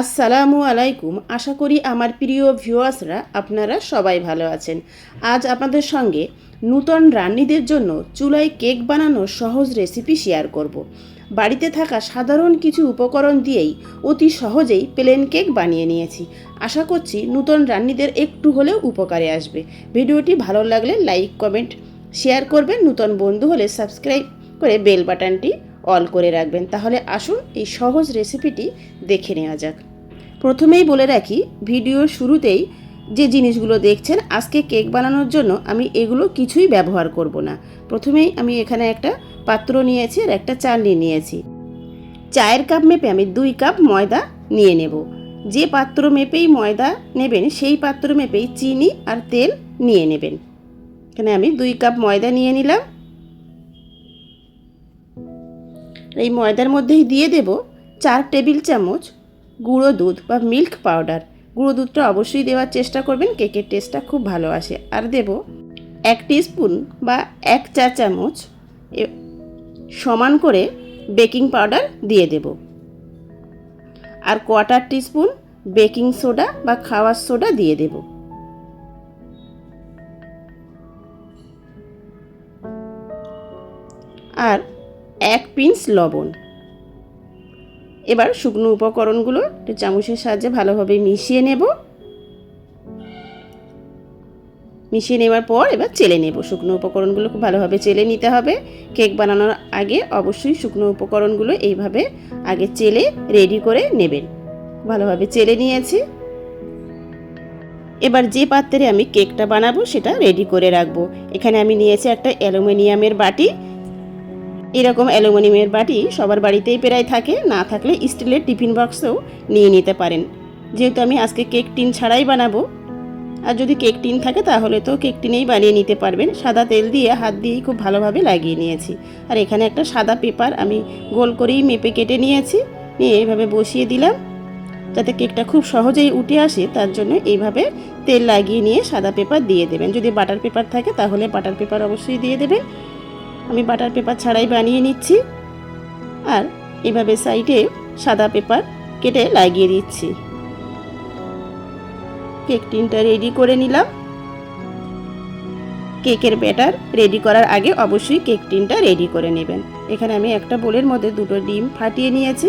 আসসালামু আলাইকুম। আশা করি আমার প্রিয় ভিউয়ার্সরা আপনারা সবাই ভালো আছেন। আজ আপনাদের সঙ্গে নূতন রান্নিদের জন্য চুলায় কেক বানানোর সহজ রেসিপি শেয়ার করব। বাড়িতে থাকা সাধারণ কিছু উপকরণ দিয়েই অতি সহজেই প্লেন কেক বানিয়ে নিয়েছি। আশা করছি নূতন রান্নিদের একটু হলেও উপকারে আসবে। ভিডিওটি ভালো লাগলে লাইক, কমেন্ট, শেয়ার করবেন। নূতন বন্ধু হলে সাবস্ক্রাইব করে বেল বাটনটি অল করে রাখবেন। তাহলে আসুন এই সহজ রেসিপিটি দেখে নেওয়া যাক। প্রথমেই বলে রাখি ভিডিওর শুরুতেই যে জিনিসগুলো দেখছেন, আজকে কেক বানানোর জন্য আমি এগুলো কিছুই ব্যবহার করব না। প্রথমেই আমি এখানে একটা পাত্র নিয়েছি আর একটা চালনি নিয়েছি। চায়ের কাপ মেপে আমি দুই কাপ ময়দা নিয়ে নেব। যে পাত্র মেপেই ময়দা নেবেন, সেই পাত্র মেপেই চিনি আর তেল নিয়ে নেবেন। এখানে আমি দুই কাপ ময়দা নিয়ে নিলাম। এই ময়দার মধ্যেই দিয়ে দেব চার টেবিল চামচ গুঁড়ো দুধ বা মিল্ক পাউডার। গুঁড়ো দুধটা অবশ্যই দেওয়ার চেষ্টা করবেন, কেকের টেস্টটা খুব ভালো আসে। আর দেব এক স্পুন বা এক চা চামচ সমান করে বেকিং পাউডার দিয়ে দেব। আর কোয়ার্টার টিস্পুন বেকিং সোডা বা খাওয়ার সোডা দিয়ে দেব। আর এক পিঞ্চ লবণ। এবার শুকনো উপকরণগুলো একটু চামচের সাহায্যে ভালোভাবে মিশিয়ে নেব। মিশিয়ে নেওয়ার পর এবার চেলে নেব। শুকনো উপকরণগুলো খুব ভালোভাবে চেলে নিতে হবে। কেক বানানোর আগে অবশ্যই শুকনো উপকরণগুলো এইভাবে আগে চেলে রেডি করে নেবেন। ভালোভাবে চেলে নিয়েছি। এবার যে পাত্রে আমি কেকটা বানাবো সেটা রেডি করে রাখব। এখানে আমি নিয়েছি একটা অ্যালুমিনিয়ামের বাটি। এরকম অ্যালুমিনিয়ামের বাটি সবার বাড়িতেই প্রায় থাকে, না থাকলে স্টিলের টিফিন বক্সেও নিয়ে নিতে পারেন। যেহেতু আমি আজকে কেক টিন ছাড়াই বানাবো, আর যদি কেক টিন থাকে তাহলে তো কেক টিনেই বানিয়ে নিতে পারবেন। সাদা তেল দিয়ে হাত দিয়েই খুব ভালোভাবে লাগিয়ে নিয়েছি। আর এখানে একটা সাদা পেপার আমি গোল করেই মেপে কেটে নিয়েছি, নিয়ে এইভাবে বসিয়ে দিলাম, যাতে কেকটা খুব সহজেই উঠে আসে। তার জন্য এইভাবে তেল লাগিয়ে নিয়ে সাদা পেপার দিয়ে দেবেন। যদি বাটার পেপার থাকে তাহলে বাটার পেপার অবশ্যই দিয়ে দেবেন। আমি বাটার পেপার ছাড়াই বানিয়ে নিচ্ছি। আর এভাবে সাইডে সাদা পেপার কেটে লাগিয়ে দিচ্ছি। কেক টিনটা রেডি করে নিলাম। কেকের ব্যাটার রেডি করার আগে অবশ্যই কেক টিনটা রেডি করে নেবেন। এখানে আমি একটা বোলের মধ্যে দুটো ডিম ফাটিয়ে নিয়েছি।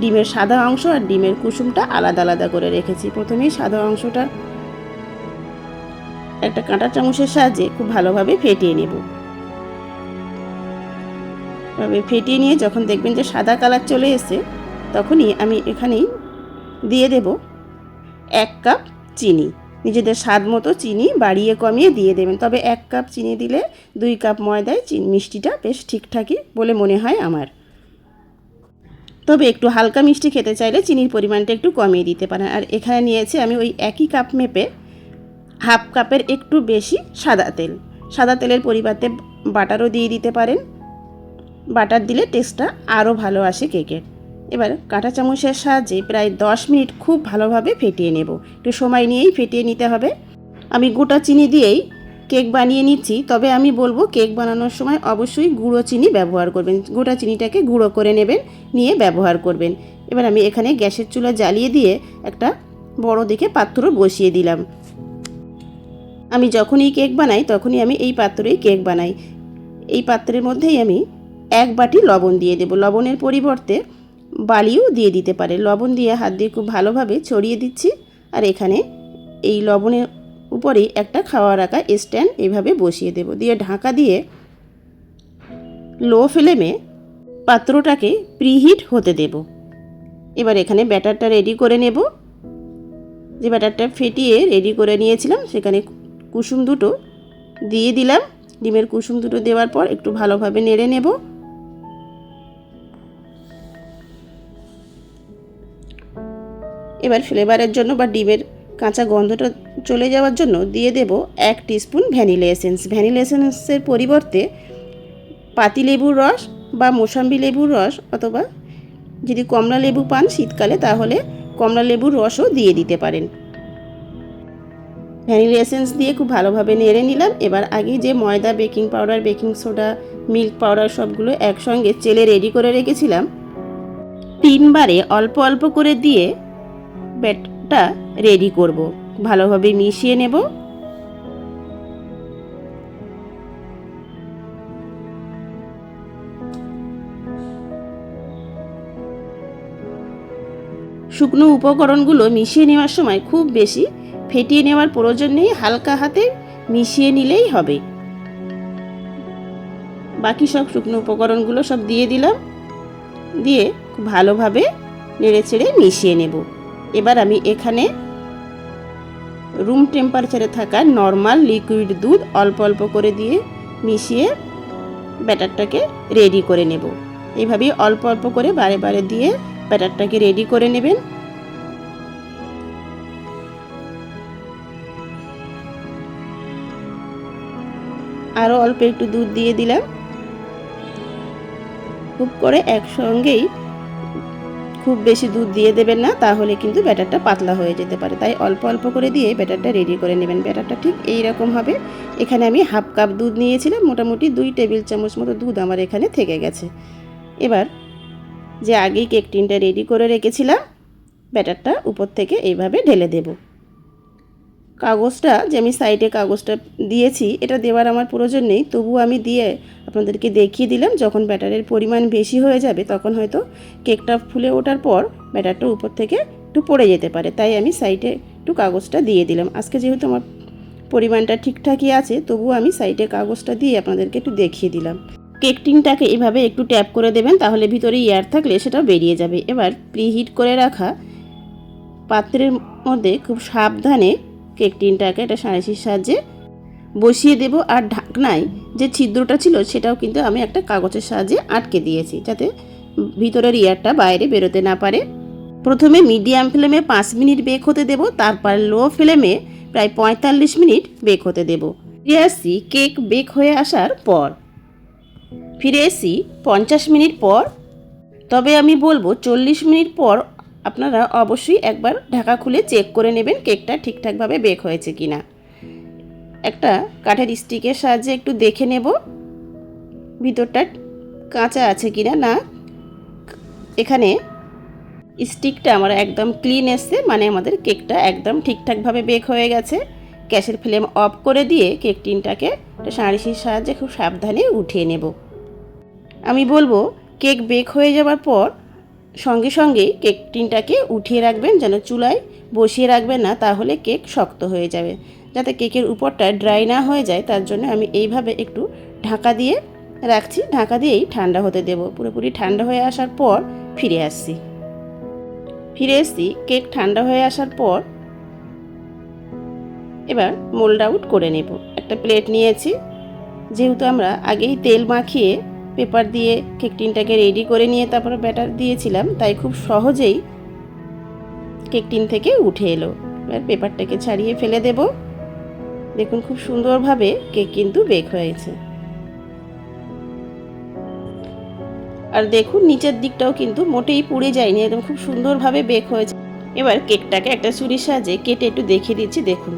ডিমের সাদা অংশ আর ডিমের কুসুমটা আলাদা আলাদা করে রেখেছি। প্রথমেই সাদা অংশটা একটা কাঁটা চামচের সাহায্যে খুব ভালোভাবে ফেটিয়ে নেব। ফেটিয়ে নিয়ে যখন দেখবেন যে সাদা কালার চলে এসে তখনই আমি এখানেই দিয়ে দেব এক কাপ চিনি। নিজেদের স্বাদ মতো চিনি বাড়িয়ে কমিয়ে দিয়ে দেবেন। তবে এক কাপ চিনি দিলে দুই কাপ ময়দায় চিনি মিষ্টিটা বেশ ঠিকঠাকই বলে মনে হয় আমার। তবে একটু হালকা মিষ্টি খেতে চাইলে চিনির পরিমাণটা একটু কমিয়ে দিতে পারেন। আর এখানে নিয়েছি আমি ওই একই কাপ মেপে হাফ কাপের একটু বেশি সাদা তেল। সাদা তেলের পরিবর্তে বাটারও দিয়ে দিতে পারেন। বাটার দিলে টেস্টটা আরও ভালো আসে কেকের। এবার কাঁটা চামচের সাহায্যে প্রায় দশ মিনিট খুব ভালোভাবে ফেটিয়ে নেব। একটু সময় নিয়েই ফেটিয়ে নিতে হবে। আমি গোটা চিনি দিয়েই কেক বানিয়ে নিচ্ছি, তবে আমি বলব কেক বানানোর সময় অবশ্যই গুঁড়ো চিনি ব্যবহার করবেন। গোটা চিনিটাকে গুঁড়ো করে নেবেন, নিয়ে ব্যবহার করবেন। এবার আমি এখানে গ্যাসের চুলা জ্বালিয়ে দিয়ে একটা বড় দেখে পাত্র বসিয়ে দিলাম। আমি যখনই কেক বানাই, তখনই আমি এই পাত্রেই কেক বানাই। এই পাত্রের মধ্যেই আমি এক বাটি লবণ দিয়ে দেব। লবণের পরিবর্তে বালিও দিয়ে দিতে পারে। লবণ দিয়ে হাত দিয়ে খুব ভালোভাবে ছড়িয়ে দিচ্ছি। আর এখানে এই লবণের উপরেই একটা খাওয়া রাখা স্ট্যান্ড এভাবে বসিয়ে দেব। দিয়ে ঢাকা দিয়ে লো ফ্লেমে পাত্রটাকে প্রিহিট হতে দেব। এবার এখানে ব্যাটারটা রেডি করে নেব। যে ব্যাটারটা ফেটিয়ে রেডি করে নিয়েছিলাম, সেখানে কুসুম দুটো দিয়ে দিলাম। ডিমের কুসুম দুটো দেওয়ার পর একটু ভালোভাবে নেড়ে নেব। এবার ফ্লেভারের জন্য বা ডিমের কাঁচা গন্ধটা চলে যাওয়ার জন্য দিয়ে দেব এক টিস্পুন ভ্যানিলা এসেন্স। ভ্যানিলা এসেন্সের পরিবর্তে পাতিলেবুর রস বা মোসাম্বি লেবুর রস অথবা যদি কমলা লেবু পান শীতকালে, তাহলে কমলা লেবুর রসও দিয়ে দিতে পারেন। ভ্যানিলা এসেন্স দিয়ে খুব ভালোভাবে নেড়ে নিলাম। এবার আগে যে ময়দা, baking powder, baking soda, milk powder সবগুলো একসঙ্গে চেলে রেডি করে রেখেছিলাম। তিনবারে অল্প অল্প করে দিয়ে ব্যাটটা রেডি করব। ভালোভাবে মিশিয়ে নেব। শুকনো উপকরণগুলো মিশিয়ে নেওয়ার সময় খুব বেশি ফেটিয়ে নেওয়ার প্রয়োজন নেই, হালকা হাতে মিশিয়ে নিলেই হবে। বাকি সব শুকনো উপকরণগুলো সব দিয়ে দিলাম। দিয়ে ভালোভাবে নেড়ে চেড়ে মিশিয়ে নেব। এবার আমি এখানে রুম টেম্পারেচারে থাকা নর্মাল লিকুইড দুধ অল্প অল্প করে দিয়ে মিশিয়ে ব্যাটারটাকে রেডি করে নেব। এইভাবেই অল্প অল্প করে বারে বারে দিয়ে ব্যাটারটাকে রেডি করে নেবেন। আরও অল্প একটু দুধ দিয়ে দিলাম। খুব করে একসঙ্গেই খুব বেশি দুধ দিয়ে দেবেন না, তাহলে কিন্তু ব্যাটারটা পাতলা হয়ে যেতে পারে। তাই অল্প অল্প করে দিয়ে ব্যাটারটা রেডি করে নেবেন। ব্যাটারটা ঠিক এই রকম হবে। এখানে আমি হাফ কাপ দুধ নিয়েছিলাম, মোটামুটি দুই টেবিল চামচ মতো দুধ আমার এখানে থেকে গেছে। এবার যে আগেই কেক টিনটা রেডি করে রেখেছিলাম, ব্যাটারটা উপর থেকে এইভাবে ঢেলে দেব। কাগজটা যে আমি সাইডে কাগজটা দিয়েছি, এটা দেওয়ার আমার প্রয়োজন নেই। তবু আমি দিয়ে আপনাদেরকে দেখিয়ে দিলাম, যখন ব্যাটারের পরিমাণ বেশি হয়ে যাবে, তখন হয়তো কেকটা ফুলে ওঠার পর ব্যাটারটা উপর থেকে একটু পড়ে যেতে পারে। তাই আমি সাইডে একটু কাগজটা দিয়ে দিলাম। আজকে যেহেতু আমার পরিমাণটা ঠিকঠাকই আছে তবু আমি সাইডে কাগজটা দিয়ে আপনাদেরকে একটু দেখিয়ে দিলাম। কেক টিনটাকে এভাবে একটু ট্যাপ করে দেবেন, তাহলে ভিতরে এয়ার থাকলে সেটাও বেরিয়ে যাবে। এবার প্রিহিট করে রাখা পাত্রের মধ্যে খুব সাবধানে কেক টিনটাকে একটা সাঁড়িশির সাহায্যে বসিয়ে দেব। আর ঢাকনায় যে ছিদ্রটা ছিল, সেটাও কিন্তু আমি একটা কাগজের সাহায্যে আটকে দিয়েছি, যাতে ভিতরের ইয়ারটা বাইরে বেরোতে না পারে। প্রথমে মিডিয়াম ফ্লেমে পাঁচ মিনিট বেক হতে দেব, তারপর লো ফ্লেমে প্রায় পঁয়তাল্লিশ মিনিট বেক হতে দেব। ফিরে আসছি কেক বেক হয়ে আসার পর। ফিরে এসি পঞ্চাশ মিনিট পর। তবে আমি বলব, চল্লিশ মিনিট পর আপনারা অবশ্যই একবার ঢাকা খুলে চেক করে নেবেন কেকটা ঠিকঠাকভাবে বেক হয়েছে কি না একটা কাঠের স্টিকের সাহায্যে একটু দেখে নেব ভিতরটা কাঁচা আছে কি না। না এখানে স্টিকটা আমার একদম ক্লিন এসছে মানে আমাদের কেকটা একদম ঠিকঠাকভাবে বেক হয়ে গেছে। গ্যাসের ফ্লেম অফ করে দিয়ে কেক টিনটাকে একটা সাঁড়িশির সাহায্যে খুব সাবধানে উঠিয়ে নেব। আমি বলব, কেক বেক হয়ে যাওয়ার পর সঙ্গে সঙ্গেই কেক টিনটাকে উঠিয়ে রাখবেন, যেন চুলায় বসিয়ে রাখবেন না, তাহলে কেক শক্ত হয়ে যাবে। যাতে কেকের উপরটা ড্রাই না হয়ে যায়, তার জন্য আমি এইভাবে একটু ঢাকা দিয়ে রাখছি। ঢাকা দিয়েই ঠান্ডা হতে দেব। পুরোপুরি ঠান্ডা হয়ে আসার পর ফিরে আসছি। ফিরে এসছি, কেক ঠান্ডা হয়ে আসার পর এবার মোল্ড আউট করে নেব। একটা প্লেট নিয়েছি। যেহেতু আমরা আগেই তেল মাখিয়ে পেপার দিয়ে কেক টিনটাকে রেডি করে নিয়ে তারপরে ব্যাটার দিয়েছিলাম, তাই খুব সহজেই কেক টিন থেকে উঠে এলো। এবার পেপারটাকে ছাড়িয়ে ফেলে দেব। দেখুন খুব সুন্দরভাবে কেক কিন্তু বেক হয়েছে। আর দেখুন নিচের দিকটাও কিন্তু মোটেই পুড়ে যায়নি, একদম খুব সুন্দরভাবে বেক হয়েছে। এবার কেকটাকে একটা ছুরির সাহায্যে কেটে একটু দেখিয়ে দিচ্ছি, দেখুন।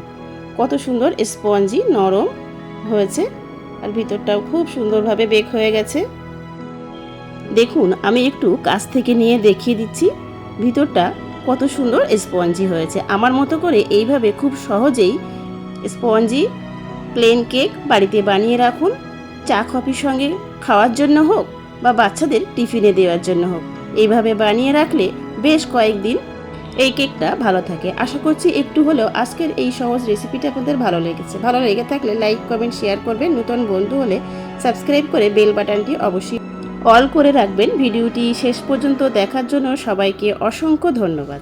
কত সুন্দর স্পঞ্জি নরম হয়েছে, আর ভিতরটাও খুব সুন্দরভাবে বেক হয়ে গেছে। দেখুন, আমি একটু কাছ থেকে নিয়ে দেখিয়ে দিচ্ছি। ভিতরটা কত সুন্দর স্পঞ্জি হয়েছে। আমার মতো করে এইভাবে খুব সহজেই স্পঞ্জি, প্লেন কেক বাড়িতে বানিয়ে রাখুন। চা, কফির সঙ্গে খাওয়ার জন্য হোক বা বাচ্চাদের টিফিনে দেওয়ার জন্য হোক। এইভাবে বানিয়ে রাখলে বেশ কয়েকদিন এই কেকটা ভালো থাকে। আশা করছি একটু হলেও আজকের এই সহজ রেসিপিটা আপনাদের ভালো লেগেছে। ভালো লেগে থাকলে লাইক, কমেন্ট, শেয়ার করবেন। নতুন বন্ধু হলে সাবস্ক্রাইব করে বেল বাটনটি অবশ্যই অল করে রাখবেন। ভিডিওটি শেষ পর্যন্ত দেখার জন্য সবাইকে অসংখ্য ধন্যবাদ।